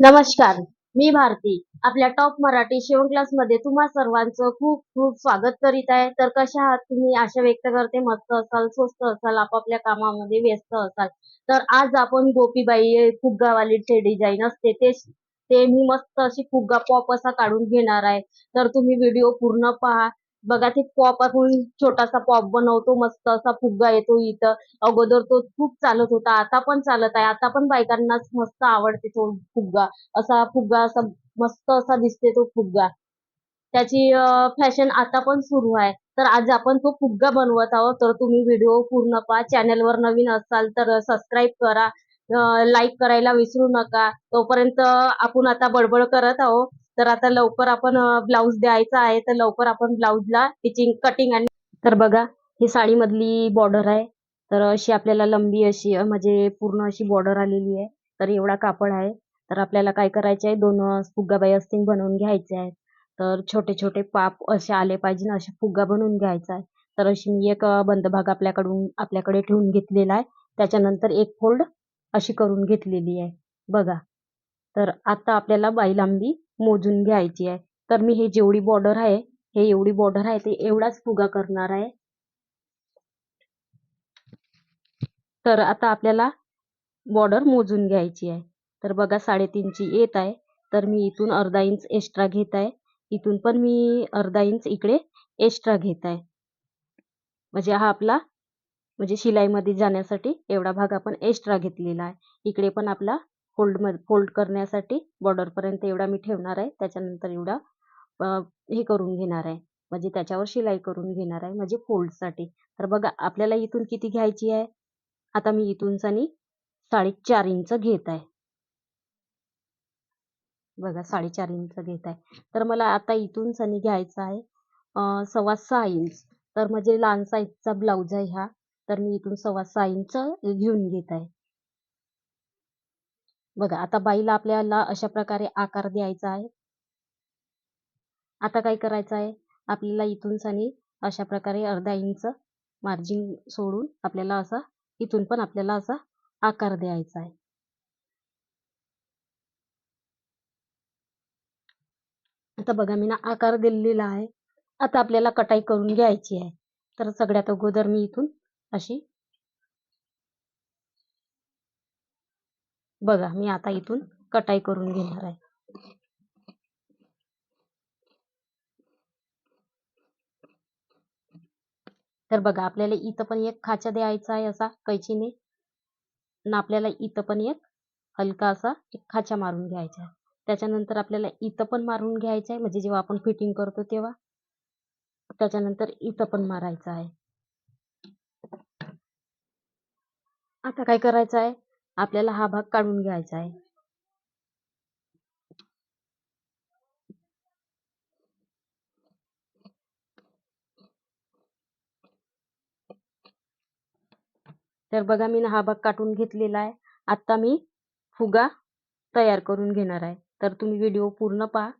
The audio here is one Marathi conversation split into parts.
नमस्कार मी भारती. आपल्या टॉप मराठी शिवण क्लासमध्ये तुम्हा सर्वांचं खूप खूप स्वागत करीत आहे. तर कशा आहात तुम्ही? आशा व्यक्त करते मस्त असाल स्वस्त असाल आपापल्या कामामध्ये व्यस्त असाल. तर आज आपण गोपीबाई फुग्गावाली जे डिझाईन असते ते ते मी मस्त अशी फुग्गा पॉप असा काढून घेणार आहे. तर तुम्ही व्हिडिओ पूर्ण पहा. बघा ते पॉप आपण छोटासा पॉप बनवतो मस्त असा फुग्गा येतो इथं. अगोदर तो खूप चालत होता आता पण चालत आहे. आता पण बायकांना मस्त आवडते तो फुग्गा. असा फुग्गा असा मस्त असा दिसते तो फुग्गा. त्याची फॅशन आता पण सुरू आहे. तर आज आपण तो फुग्गा बनवत आहोत. तर तुम्ही व्हिडिओ पूर्ण पहा. चॅनलवर नवीन असाल तर सबस्क्राईब करा. लाईक करायला विसरू नका. तोपर्यंत आपण आता बडबड करत आहोत. तर आता लवकर आपण ब्लाऊज द्यायचा आहे तर लवकर आपण ब्लाऊजला स्टिचिंग कटिंग आणि तर बघा ही साडीमधली बॉर्डर आहे. तर अशी आपल्याला लंबी अशी म्हणजे पूर्ण अशी बॉर्डर आलेली आहे. तर एवढा कापड आहे. तर आपल्याला काय करायचे आहे दोन फुग्गाबाई अस्तिंग बनवून घ्यायचे आहेत. तर छोटे छोटे पाप असे आले पाहिजे ना असे फुग्गा बनवून घ्यायचा आहे. तर अशी मी एक बंद भाग आपल्याकडून आपल्याकडे ठेवून घेतलेला आहे. त्याच्यानंतर एक फोल्ड अशी करून घेतलेली आहे. बघा. तर आता आपल्याला बाई लांबी मोजून घ्यायची आहे. तर मी हे जेवढी बॉर्डर आहे हे एवढी बॉर्डर आहे ते एवढाच फुगा करणार आहे. तर आता आपल्याला बॉर्डर मोजून घ्यायची आहे. तर बघा साडेतीनची येत आहे. तर मी इथून अर्धा इंच एक्स्ट्रा घेत आहे. इथून पण मी अर्धा इंच इकडे एक्स्ट्रा घेत आहे. म्हणजे हा आपला म्हणजे शिलाईमध्ये जाण्यासाठी एवढा भाग आपण एक्स्ट्रा घेतलेला आहे. इकडे पण आपला फोल्ड फोल्ड करण्यासाठी बॉर्डरपर्यंत एवढा मी ठेवणार आहे. त्याच्यानंतर एवढा हे करून घेणार आहे. म्हणजे त्याच्यावर शिलाई करून घेणार आहे म्हणजे फोल्डसाठी. तर बघा आपल्याला इथून किती घ्यायची आहे? आता मी इथून आणि साडेचार इंच घेत आहे. बघा साडेचार इंच घेत आहे. तर मला आता इथून सनी घ्यायचा आहे सव्वा सहा इंच. तर म्हणजे लहान साईजचा ब्लाऊज आहे हा. तर मी इथून सव्वा सहा इंच घेऊन घेत आहे. बघा आता बाईला आपल्याला अशा प्रकारे आकार द्यायचा आहे. आता काय करायचं आहे? आपल्याला इथून सनी अशा प्रकारे अर्धा इंच मार्जिन सोडून आपल्याला असा इथून पण आपल्याला असा आकार द्यायचा आहे. आता बघा मी ना आकार दिलेला आहे. आता आपल्याला कटाई करून घ्यायची आहे. तर सगळ्यात अगोदर मी इथून अशी बघा मी आता इथून कटाई करून घेणार आहे. तर बघा आपल्याला इथं पण एक खाचा द्यायचा आहे असा कैचीने. आणि आपल्याला इथं पण एक हलका असा एक खाचा मारून घ्यायचा आहे. त्याच्यानंतर आपल्याला इथं पण मारून घ्यायचं आहे म्हणजे जेव्हा आपण फिटिंग करतो तेव्हा. त्याच्यानंतर इथं पण मारायचं आहे. आता काय करायचं आहे? आपल्याला हा भाग काढून घ्यायचा आहे. तर बघा मी हा भाग काढून घेतलेला आहे. आता मी फुगा तयार करून घेणार आहे. तर तुम्ही व्हिडिओ पूर्ण पहा.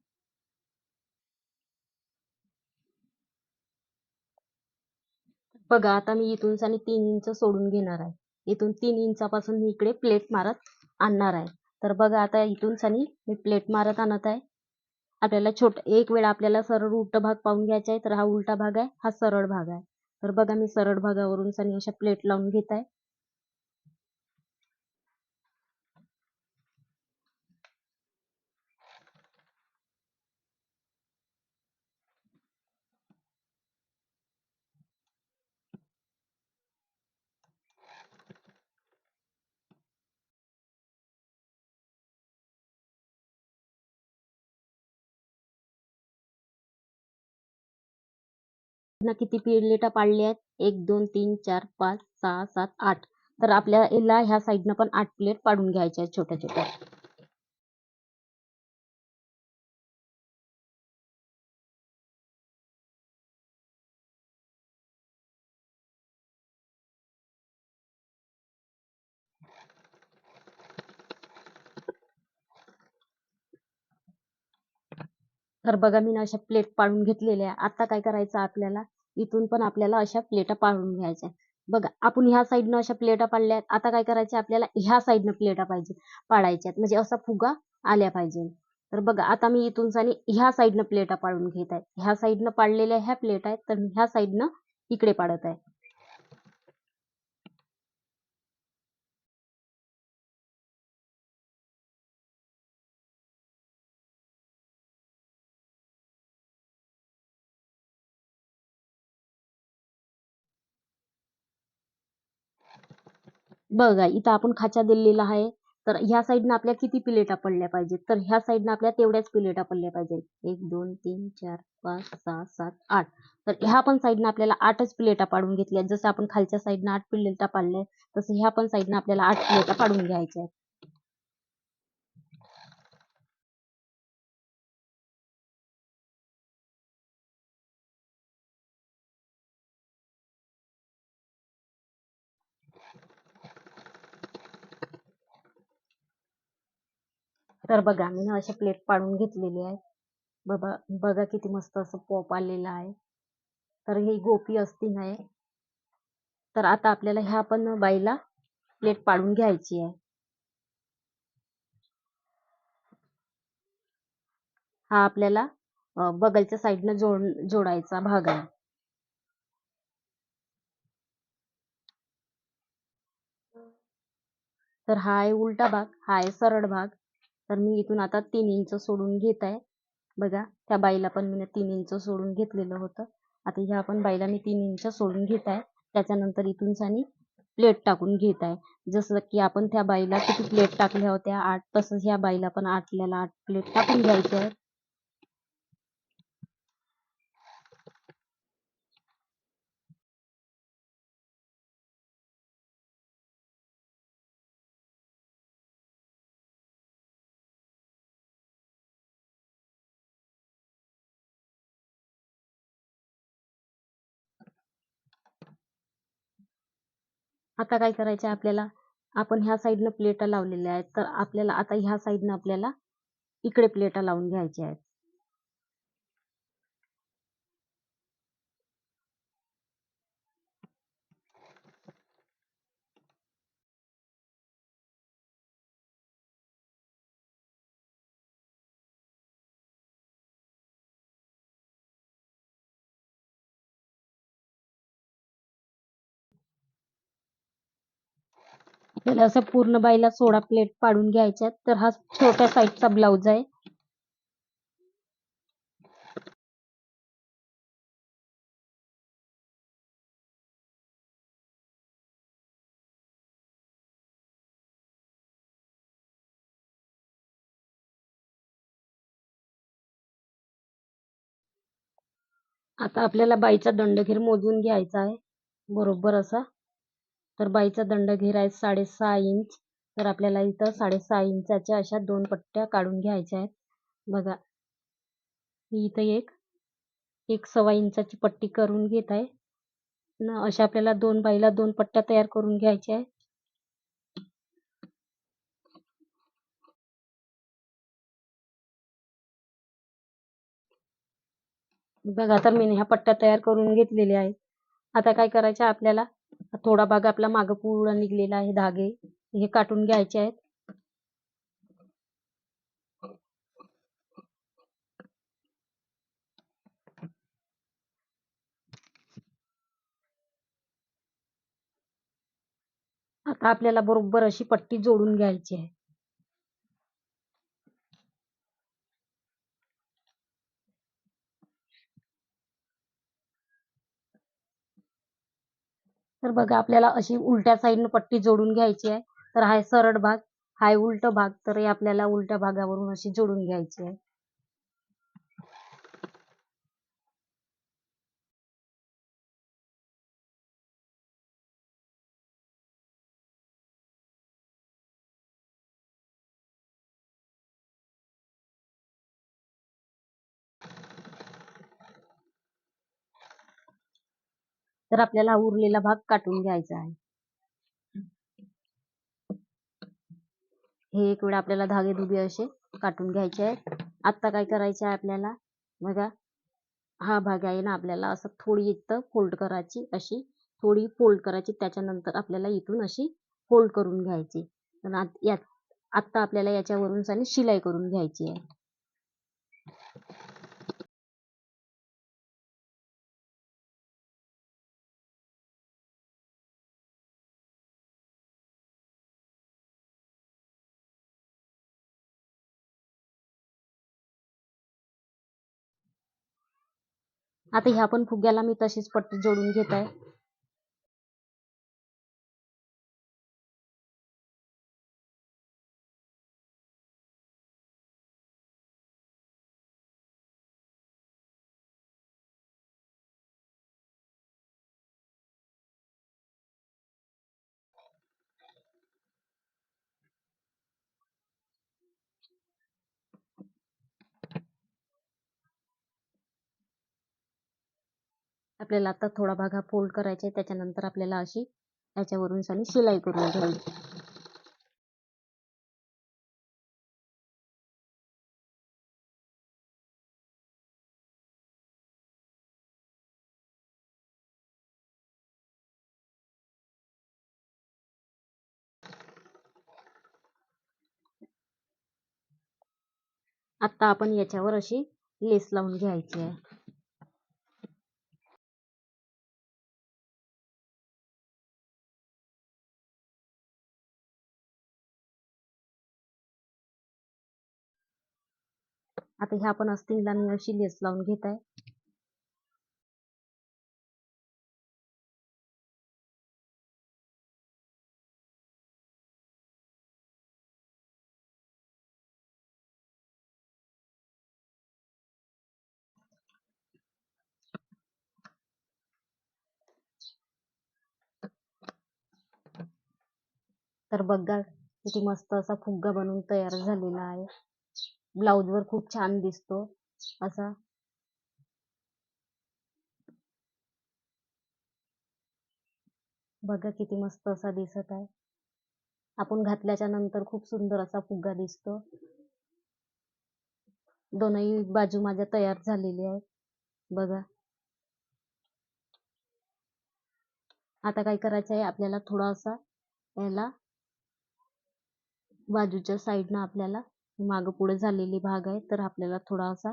बघा आता मी इथून आणि तीन इंच सोडून घेणार आहे. इथून तीन इंचापासून मी इकडे प्लेट मारत आणणार आहे. तर बघा आता इथून सनी मी प्लेट मारत आणत आहे. आपल्याला छोट एक वेळा आपल्याला सरळ उलटा भाग पाहून घ्यायचा आहे तर हा उलटा भाग आहे हा सरळ भाग आहे. तर बघा मी सरळ भागावरून सनी अशा प्लेट लावून घेत आहे. आपण किती प्लेटा पाडल्या आहेत? एक दोन तीन चार पाच सहा सात आठ. तर आपल्याला ह्या साईडनं पण आठ प्लेट पाडून घ्यायच्या आहेत छोट्या छोट्या. तर बघा मी अशा प्लेट पाडून घेतलेल्या आता काय करायचं आपल्याला? इथून पण आपल्याला अशा प्लेटा पाडून घ्यायच्या. बघा आपण ह्या साईडनं अशा प्लेटा पाडल्यात. आता काय करायचं? आपल्याला ह्या साईडनं प्लेटा पाहिजे पाडायच्यात. म्हणजे असा फुगा आल्या पाहिजे. तर बघा आता मी इथून सानी ह्या साईडनं प्लेटा पाडून घेत आहे. ह्या साईडनं पाडलेल्या ह्या प्लेट आहेत तर ह्या साईडनं इकडे पाडत आहे. बघा इथं आपण खाचा दिलेला आहे तर ह्या साईडनं आपल्या किती प्लेटा पडल्या पाहिजेत? तर ह्या साईडनं आपल्या तेवढ्याच प्लेटा पडल्या पाहिजेत. एक दोन तीन चार पाच सहा सात आठ. तर ह्या पण साईडनं आपल्याला आठच प्लेटा पाडून घेतल्या जसं आपण खालच्या साईडनं आठ प्लेटा पाडल्या तसं ह्या पण साईडनं आपल्याला आठ प्लेटा पाडून घ्यायच्या आहेत. तर बघा मी ना अशा प्लेट पाडून घेतलेली आहे. बघा बघा किती मस्त असं पॉप आलेलं आहे. तर ही गोपी असती नाही तर आता आपल्याला ह्या पण बाईला प्लेट पाडून घ्यायची आहे. हा आपल्याला बगलच्या साईडनं जोड जोडायचा भाग आहे. तर हा आहे उलटा भाग हा आहे सरळ भाग. तर मी इथून आता तीन इंच सोडून घेत आहे. बघा त्या बाईला पण मी तीन इंच सोडून घेतलेलं होतं. आता ह्या पण बाईला मी तीन इंच सोडून घेत आहे. त्याच्यानंतर इथून सानी प्लेट टाकून घेत आहे. जसं की आपण त्या बाईला किती प्लेट टाकल्या होत्या आठ तसंच ह्या बाईला पण आठल्याला आठ प्लेट टाकून घ्यायच्या आहेत आता काय करायचं आहे आपल्याला? आपण ह्या साईडनं प्लेटा लावलेल्या आहेत. तर आपल्याला आता ह्या साईडनं आपल्याला इकडे प्लेटा लावून घ्यायच्या आहेत. आपल्याला असं पूर्ण बाईला सोळा प्लेट पाडून घ्यायच्या तर हा छोट्या साईजचा ब्लाऊज आहे. आता आपल्याला बाईचा दंडघेर मोजून घ्यायचा आहे. बरोबर असा. तर बाईचा दंडघेर आहे साडेसहा इंच. तर आपल्याला इथं साडेसहा इंचाच्या अशा दोन पट्ट्या काढून घ्यायच्या आहेत. बघा. मी इथं एक एक सव्वा इंचाची पट्टी करून घेत आहे. न अशा आपल्याला दोन बाईला दोन पट्ट्या तयार करून घ्यायच्या आहेत. बघा तर मी ह्या पट्ट्या तयार करून घेतलेल्या आहेत. आता काय करायचं आपल्याला? थोडा भाग आपला मागं पूर्ण निघलेला आहे धागे. हे काटून घ्यायचे आहेत. आता आपल्याला बरोबर अशी पट्टी जोडून घ्यायची आहे. तर बघा आपल्याला अशी उलट्या साईडनं पट्टी जोडून घ्यायची आहे. तर हा सरळ भाग हाय उलट भाग तर हे आपल्याला उलट्या भागावरून अशी जोडून घ्यायची आहे. तर आपल्याला हा उरलेला भाग काटून घ्यायचा आहे. हे एक वेळा आपल्याला धागे दुबे असे काटून घ्यायचे आहेत. आता काय करायचे आहे आपल्याला? बघा हा भाग आहे ना आपल्याला असं थोडी इथं फोल्ड करायची अशी थोडी फोल्ड करायची त्याच्यानंतर आपल्याला इथून अशी फोल्ड करून घ्यायची. पण यात आत्ता आपल्याला याच्यावरून साली शिलाई करून घ्यायची आहे. आता ह्या पण फुग्याला मी तशीच पट्टी जोडून घेत आहे. आपल्याला आता थोडा भाग हा फोल्ड करायचा आहे. त्याच्यानंतर आपल्याला अशी याच्यावरून साली शिलाई करून घ्यायची. आता आपण याच्यावर अशी लेस लावून घ्यायची आहे. आता ह्या पण अस्तिंगला मी अशी लेस लावून घेत आहे. तर बघा किती मस्त असा फुग्गा बनवून तयार झालेला आहे. ब्लाउज वर खूप छान दिसतो असा. बघा किती मस्त असा दिसत आहे. आपण घातल्याच्या नंतर खूप सुंदर असा फुग्गा दिसतो. दोनही बाजू माझ्या तयार झालेली आहे बघा. आता काय करायचं आहे? आपल्याला थोडासा याला बाजूच्या साईडनं आपल्याला मागं पुढे झालेली भाग आहे तर आपल्याला थोडासा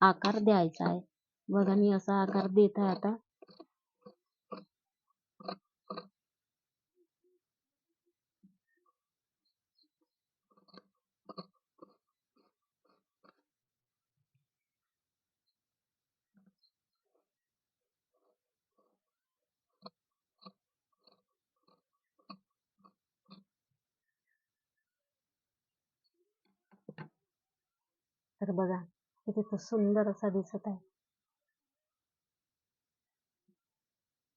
आकार द्यायचा आहे. बघा मी असा आकार देत आहे आता. तर बघा किती तो सुंदर असा दिसत आहे.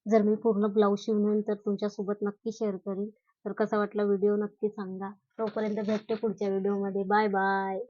जर मी पूर्ण ब्लाऊज शिवून तर तुमच्यासोबत नक्की शेअर करीन. तर कसा वाटला व्हिडिओ नक्की सांगा. तोपर्यंत भेटते पुढच्या व्हिडिओमध्ये. Bye bye.